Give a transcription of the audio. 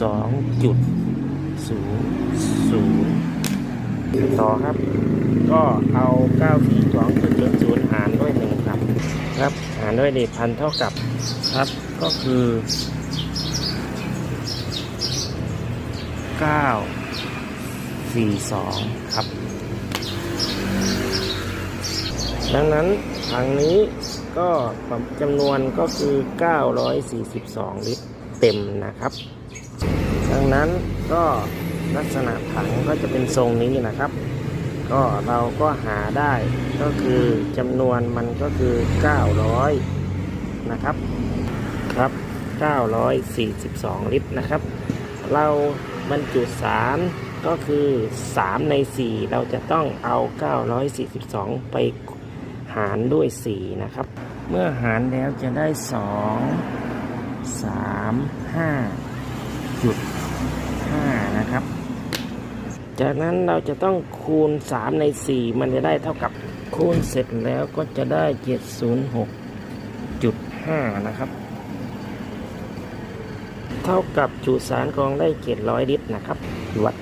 สองจุดศูนย์ศูนย์ต่อครับ ก็เอาเก้าสี่สองจุดศูนย์ศูนย์หารด้วยหนึ่งครับ ครับหารด้วยเดพันเท่ากับครับก็คือเก้าสี่สองครับ ดังนั้นถังนี้ก็จำนวนก็คือ 942 ลิตรเต็มนะครับ ดังนั้นก็ลักษณะถังก็จะเป็นทรงนี้นะครับ ก็เราก็หาได้ก็คือจำนวนมันก็คือ 900 นะครับครับ 942 ลิตรนะครับ เราบรรจุสารก็คือ 3 ใน 4 เราจะต้องเอา 942 ไปหารด้วย 4 นะครับ เมื่อหารแล้วจะได้ 2 3 5 จุด5นะครับ จากนั้นเราจะต้องคูณ 3 ใน 4 มันจะได้เท่ากับคูณเสร็จแล้วก็จะได้ 706.5 นะครับ เท่ากับจุสารกรองได้ 700 ลิตรนะครับ วัด